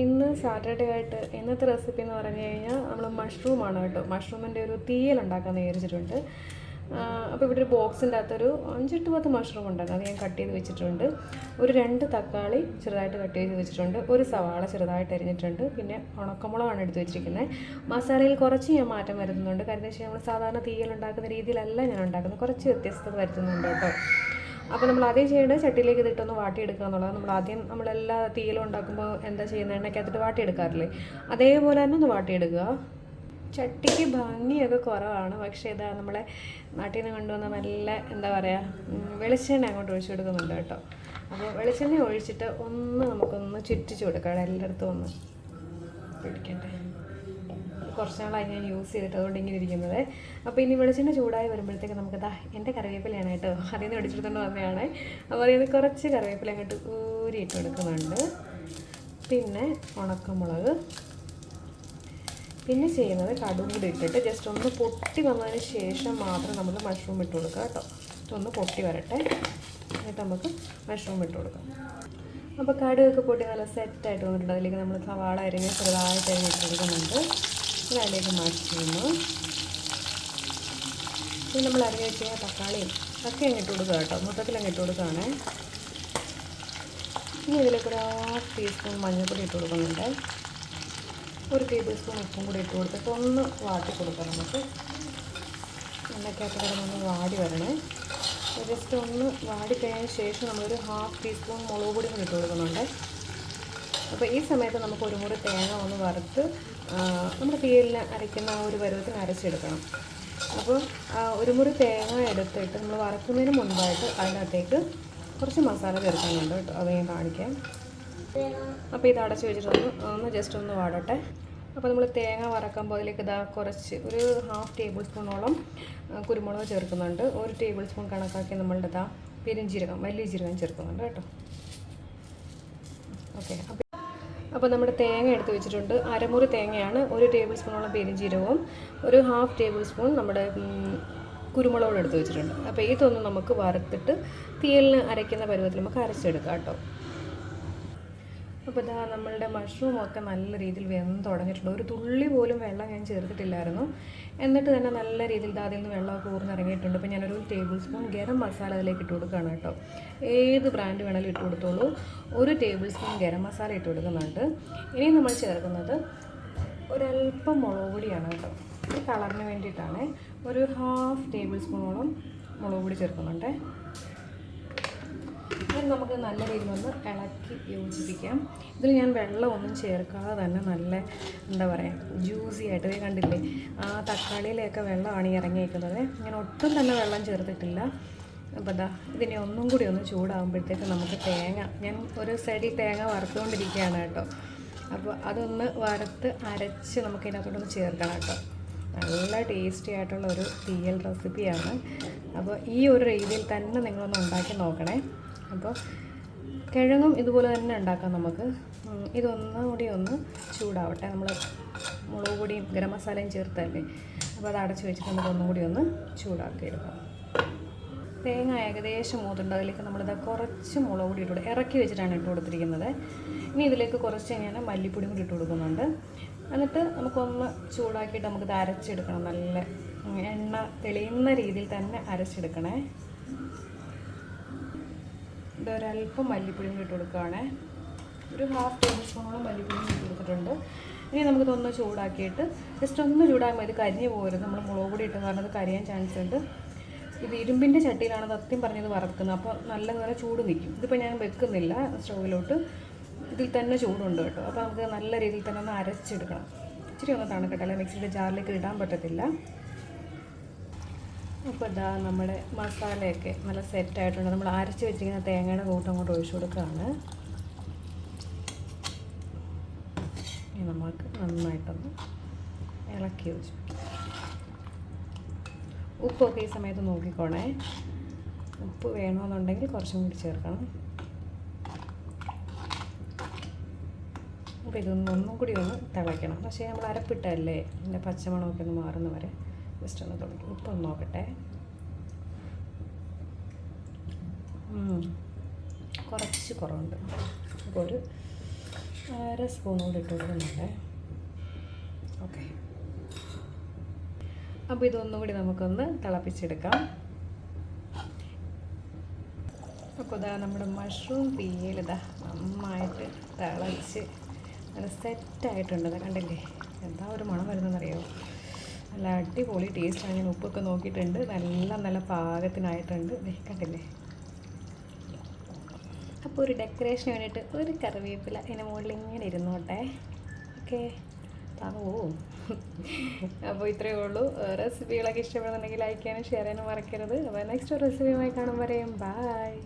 ഇന്ന് സാറ്റർഡേ ആയിട്ട് ഇന്നത്തെ റെസിപ്പി എന്ന് പറഞ്ഞു കഴിഞ്ഞാൽ നമ്മൾ മഷ്റൂമാണ് കേട്ടോ. മഷ്റൂമിന്റെ ഒരു തീയൽ ഉണ്ടാക്കാൻ വിചാരിച്ചിട്ടുണ്ട്. അപ്പോൾ ഇവിടെ ഒരു ബോക്സിന്റെ അകത്തൊരു അഞ്ചെട്ട് പത്ത് മഷ്റൂം ഉണ്ടായിരുന്നു അത് ഞാൻ കട്ട് ചെയ്ത് വെച്ചിട്ടുണ്ട്. ഒരു രണ്ട് തക്കാളി ചെറുതായിട്ട് കട്ട് ചെയ്ത് വെച്ചിട്ടുണ്ട്. ഒരു സവാള ചെറുതായിട്ട് അരിഞ്ഞിട്ടുണ്ട്. പിന്നെ ഉണക്കമുളകാണ് എടുത്ത് വെച്ചിരിക്കുന്നത്. മസാലയിൽ കുറച്ച് ഞാൻ മാറ്റം വരുത്തുന്നുണ്ട്. കാരണം വെച്ചാൽ നമ്മൾ സാധാരണ തീയൽ ഉണ്ടാക്കുന്ന രീതിയിലല്ല ഞാൻ ഉണ്ടാക്കുന്നത്. കുറച്ച് വ്യത്യസ്തത വരുത്തുന്നുണ്ട് കേട്ടോ. അപ്പോൾ നമ്മൾ ആദ്യം ചെയ്യേണ്ടത് ചട്ടിയിലേക്ക് ഇതിട്ടൊന്ന് വാട്ടിയെടുക്കുക എന്നുള്ളത് നമ്മൾ ആദ്യം നമ്മളെല്ലാ തീയിലും ഉണ്ടാക്കുമ്പോൾ എന്താ ചെയ്യുന്നത്? എണ്ണയ്ക്കകത്തിട്ട് വാട്ടിയെടുക്കാറില്ലേ? അതേപോലെ തന്നെ ഒന്ന് വാട്ടിയെടുക്കുക. ചട്ടിക്ക് ഭംഗിയൊക്കെ കുറവാണ്. പക്ഷേ ഇതാ നമ്മളെ നാട്ടിൽ നിന്ന് കൊണ്ടുവന്ന നല്ല എന്താ പറയുക വെളിച്ചെണ്ണ അങ്ങോട്ട് ഒഴിച്ചു കൊടുക്കുന്നുണ്ട് കേട്ടോ. അപ്പോൾ വെളിച്ചെണ്ണ ഒഴിച്ചിട്ട് ഒന്ന് നമുക്കൊന്ന് ചുറ്റിച്ചു കൊടുക്കാം. എല്ലായിടത്തും ഒന്ന് പിടിക്കട്ടെ. കുറച്ച് നാളായി ഞാൻ യൂസ് ചെയ്തിട്ട് അതുകൊണ്ട് ഇങ്ങനെ ഇരിക്കുന്നത്. അപ്പോൾ ഇനി വെളിച്ചെണ്ണ ചൂടായി വരുമ്പോഴത്തേക്ക് നമുക്ക് ദാ എന്റെ കറിവേപ്പിലയാണ് കേട്ടോ. അതിൽ നിന്ന് എടുത്തിട്ടുണ്ട് വന്നതാണ്. അപ്പോൾ അതിൽ കുറച്ച് കറിവേപ്പില അങ്ങോട്ട് ഊരിയിട്ട് കൊടുക്കുന്നുണ്ട്. പിന്നെ ഉണക്കമുളക്. പിന്നെ ചെയ്യുന്നത് കടും കൂടി ഇട്ടിട്ട് ജസ്റ്റ് ഒന്ന് പൊട്ടി വന്നതിന് ശേഷം മാത്രം നമ്മൾ മഷ്റൂം ഇട്ട് കൊടുക്കുക കേട്ടോ. ഒന്ന് പൊട്ടി വരട്ടെ. എന്നിട്ട് നമുക്ക് മഷ്റൂം ഇട്ട് കൊടുക്കാം. അപ്പോൾ കടുകൊക്കെ പൊട്ടി നല്ല സെറ്റായിട്ട് വന്നിട്ടുണ്ട്. അതിലേക്ക് നമ്മൾ സവാള അരിഞ്ഞ് ചെറുതായിട്ട് അരിഞ്ഞിട്ട് കൊടുക്കുന്നുണ്ട്. പിന്നെ അതിലേക്ക് മഷ്റൂം ഇനി നമ്മൾ അരി വെച്ച് തക്കാളിയും ഒക്കെ അങ്ങ് ഇട്ട് കൊടുക്കുക കേട്ടോ. മൊത്തത്തിൽ ഇട്ട് കൊടുക്കുകയാണേ. ഇനി ഇതിലേക്ക് ഒരു ഹാഫ് ടീസ്പൂൺ മഞ്ഞൾപ്പൊടി ഇട്ട് കൊടുക്കുന്നുണ്ട്. ഒരു ടേബിൾ സ്പൂൺ ഉപ്പും കൂടി ഇട്ട് കൊടുത്തിട്ട് ഒന്ന് വാട്ടി കൊടുക്കണം നമുക്ക്. എണ്ണക്കകത്ത് കിടന്നൊന്ന് വാടി വരണേ. ജസ്റ്റ് ഒന്ന് വാടി കഴിഞ്ഞ ശേഷം നമ്മളൊരു ഹാഫ് ടീസ്പൂൺ മുളക് പൊടി കൂടി ഇട്ട് കൊടുക്കുന്നുണ്ട്. അപ്പോൾ ഈ സമയത്ത് നമുക്ക് ഒരു മുറി തേങ്ങ ഒന്ന് വറുത്ത് നമ്മുടെ തീയലിന് അരയ്ക്കുന്ന ആ ഒരു പരുവത്തിന് അരച്ചെടുക്കണം. അപ്പോൾ ഒരു മുറി തേങ്ങ എടുത്തിട്ട് നമ്മൾ വറക്കുന്നതിന് മുൻപായിട്ട് അതിനകത്തേക്ക് കുറച്ച് മസാല ചേർക്കാനുണ്ട് കേട്ടോ. അത് ഞാൻ കാണിക്കാം. അപ്പോൾ ഇത് അടച്ച് വെച്ചിട്ടൊന്ന് ഒന്ന് ജസ്റ്റ് ഒന്ന് വാടട്ടെ. അപ്പോൾ നമ്മൾ തേങ്ങ വറക്കുമ്പോൾ അതിലേക്ക് ഇതാ കുറച്ച് ഒരു ഹാഫ് ടേബിൾ സ്പൂണോളം കുരുമുളക് ചേർക്കുന്നുണ്ട്. ഒരു ടേബിൾ സ്പൂൺ കണക്കാക്കി നമ്മളുടെ ഇതാ പെരുംജീരകം വലിയ ജീരകം ചേർക്കുന്നുണ്ട് കേട്ടോ. ഓക്കെ അപ്പോൾ അപ്പോൾ നമ്മുടെ തേങ്ങ എടുത്ത് വെച്ചിട്ടുണ്ട്. അരമുറി തേങ്ങയാണ് ഒരു ടേബിൾ സ്പൂണോളം പെരുംജീരകവും ഒരു ഹാഫ് ടേബിൾ സ്പൂൺ നമ്മുടെ കുരുമുളകോടെ എടുത്ത് വെച്ചിട്ടുണ്ട്. അപ്പോൾ ഇതൊന്ന് നമുക്ക് വറുത്തിട്ട് തീയലിന് അരയ്ക്കുന്ന പരുവത്തിൽ നമുക്ക് അരച്ചെടുക്കാം കേട്ടോ. അപ്പോൾ ഇതാ നമ്മളുടെ മഷ്റൂം ഒക്കെ നല്ല രീതിയിൽ വെന്ത് തുടങ്ങിയിട്ടുണ്ട്. ഒരു തുള്ളി പോലും വെള്ളം ഞാൻ ചേർത്തിട്ടില്ലായിരുന്നു. എന്നിട്ട് തന്നെ നല്ല രീതിയിൽ അതിൽ നിന്ന് വെള്ളമൊക്കെ ഊർന്നിറങ്ങിയിട്ടുണ്ട്. അപ്പോൾ ഞാനൊരു ടേബിൾ സ്പൂൺ ഗരം മസാല അതിലേക്ക് ഇട്ട് കൊടുക്കുകയാണ് കേട്ടോ. ഏത് ബ്രാൻഡ് വേണമെങ്കിലും ഇട്ട് കൊടുത്തോളൂ. ഒരു ടേബിൾ സ്പൂൺ ഗരം മസാല ഇട്ട് കൊടുക്കുന്നുണ്ട്. ഇനി നമ്മൾ ചേർക്കുന്നത് ഒരല്പം മുളക് പൊടിയാണ് കേട്ടോ. ഈ കളറിന് വേണ്ടിയിട്ടാണ്. ഒരു ഹാഫ് ടേബിൾ സ്പൂണോളം മുളക് പൊടി ചേർക്കുന്നുണ്ട്. ഇത് നമുക്ക് നല്ല രീതിയിൽ ഒന്ന് ഇളക്കി യോജിപ്പിക്കാം. ഇതിൽ ഞാൻ വെള്ളമൊന്നും ചേർക്കാതെ തന്നെ നല്ല എന്താ പറയുക ജ്യൂസി ആയിട്ട്. ഇത് കണ്ടില്ലേ? ആ തക്കാളിയിലൊക്കെ വെള്ളമാണ് ഈ ഇറങ്ങിയേക്കുന്നത്. ഇങ്ങനെ ഒട്ടും തന്നെ വെള്ളം ചേർത്തിട്ടില്ല. അപ്പോൾ ദാ ഇതിനെ ഒന്നും കൂടി ഒന്ന് ചൂടാകുമ്പോഴത്തേക്ക് നമുക്ക് തേങ്ങ ഞാൻ ഒരു സൈഡിൽ തേങ്ങ വറുത്തുകൊണ്ടിരിക്കുകയാണ് കേട്ടോ. അപ്പോൾ അതൊന്ന് വറുത്ത് അരച്ച് നമുക്ക് ഇതിനകത്തോട്ടൊന്ന് ചേർക്കണം കേട്ടോ. നല്ല ടേസ്റ്റി ആയിട്ടുള്ള ഒരു തീയൽ റെസിപ്പിയാണ് അപ്പോൾ ഈ ഒരു രീതിയിൽ തന്നെ നിങ്ങളൊന്ന് ഉണ്ടാക്കി നോക്കണേ. അപ്പോൾ കിഴങ്ങും ഇതുപോലെ തന്നെ ഉണ്ടാക്കാം നമുക്ക്. ഇതൊന്നും കൂടി ഒന്ന് ചൂടാവട്ടെ. നമ്മൾ മുളക് പൊടിയും ഗരം മസാലയും ചേർത്തല്ലേ? അപ്പോൾ അത് അടച്ച് വെച്ചിട്ട് നമുക്ക് ഒന്നും കൂടി ഒന്ന് ചൂടാക്കി എടുക്കാം. തേങ്ങ ഏകദേശം മൂത്തുണ്ട്. അതിലേക്ക് നമ്മളിത് കുറച്ച് മുളക് പൊടി ഇട്ട് ഇറക്കി വെച്ചിട്ടാണ് ഇട്ട് കൊടുത്തിരിക്കുന്നത്. ഇനി ഇതിലേക്ക് കുറച്ച് ഞാൻ മല്ലിപ്പൊടിയും കൂടി ഇട്ട് കൊടുക്കുന്നുണ്ട്. എന്നിട്ട് നമുക്കൊന്ന് ചൂടാക്കിയിട്ട് നമുക്കിത് അരച്ചെടുക്കണം. നല്ല എണ്ണ തെളിയുന്ന രീതിയിൽ തന്നെ അരച്ചെടുക്കണേ. ഇതൊരല്പം മല്ലിപ്പൊടിയും ഇട്ട് കൊടുക്കുകയാണേ ഒരു ഹാഫ് ടേബിൾ സ്പൂണോളം മല്ലിപ്പൊടിയും ഇട്ട് കൊടുത്തിട്ടുണ്ട്. ഇനി നമുക്ക് ഇതൊന്ന് ചൂടാക്കിയിട്ട് ജസ്റ്റ് ഒന്ന് ചൂടാകുമ്പോൾ ഇത് കരിഞ്ഞു പോകരുത്. നമ്മൾ മുളക് പൊടി ഇട്ട് കാരണം അത് കരിയാൻ ചാൻസ് ഉണ്ട്. ഇത് ഇരുമ്പിന്റെ ചട്ടിയിലാണ് സത്യം പറഞ്ഞത് വറക്കുന്നത്. അപ്പോൾ നല്ല നല്ല ചൂട് നിൽക്കും ഇതിപ്പോൾ ഞാൻ വെക്കുന്നില്ല സ്റ്റൗവിലോട്ട്. ഇതിൽ തന്നെ ചൂടുണ്ട് കേട്ടോ. അപ്പോൾ നമുക്ക് നല്ല രീതിയിൽ തന്നെ ഒന്ന് അരച്ചെടുക്കണം. ഇച്ചിരി ഒന്ന് തണുക്കട്ടെ. അല്ലെങ്കിൽ മിക്സിയുടെ ജാറിലേക്ക് ഇടാൻ പറ്റത്തില്ല. അപ്പോൾ ഇതാ നമ്മുടെ മസാലയൊക്കെ നല്ല സെറ്റായിട്ടുണ്ട് നമ്മൾ അരച്ച് വെച്ചിരിക്കുന്ന തേങ്ങയുടെ കൂട്ടം അങ്ങോട്ട് ഒഴിച്ചു കൊടുക്കുകയാണ്. ഇനി നമുക്ക് നന്നായിട്ടൊന്ന് ഇളക്കി വെച്ചു ഉപ്പൊക്കെ ഈ സമയത്ത് നോക്കിക്കോണേ. ഉപ്പ് വേണമെന്നുണ്ടെങ്കിൽ കുറച്ചും കൂടി ചേർക്കണം. അപ്പോൾ ഇതൊന്നും ഒന്നും കൂടി ഒന്ന് തിളയ്ക്കണം. പക്ഷേ നമ്മൾ അരപ്പിട്ടല്ലേ ഇതിന്റെ പച്ചമണമൊക്കെ ഒന്ന് മാറുന്ന വരെ. ജസ്റ്റ് ഒന്ന് തുടങ്ങി. ഉപ്പൊന്ന് നോക്കട്ടെ. കുറച്ച് കുറവുണ്ട്. അപ്പോൾ ഒരു അര സ്പൂൺ കൂടി ഇട്ട് കൊടുക്കുന്നുണ്ട്. ഓക്കെ അപ്പോൾ ഇതൊന്നും കൂടി നമുക്കൊന്ന് തിളപ്പിച്ചെടുക്കാം. അപ്പോൾ ഇതാ നമ്മുടെ മഷ്റൂം തീയൽ ഇതാ നന്നായിട്ട് തിളച്ച് നല്ല സെറ്റായിട്ടുണ്ട് കണ്ടില്ലേ? എന്താ ഒരു മണം വരുന്നതെന്നറിയോ? നല്ല അടിപൊളി ടേസ്റ്റാണ് ഞാൻ ഉപ്പൊക്കെ നോക്കിയിട്ടുണ്ട്. നല്ല നല്ല പാകത്തിനായിട്ടുണ്ട്. കണ്ടില്ലേ? അപ്പോൾ ഒരു ഡെക്കറേഷന് വേണ്ടിയിട്ട് ഒരു കറിവേപ്പില അതിന്റെ മുകളിൽ ഇങ്ങനെ ഇരുന്നോട്ടെ. ഓക്കെ. ഓ. അപ്പോൾ ഇത്രയേ ഉള്ളൂ. റെസിപ്പികളൊക്കെ ഇഷ്ടപ്പെടുന്നുണ്ടെങ്കിൽ ലൈക്ക് ചെയ്യാനും ഷെയർ ചെയ്യാനും മറക്കരുത്. അപ്പോൾ നെക്സ്റ്റ് റെസിപ്പിയുമായി കാണുമ്പോൾ പറയും ബായ്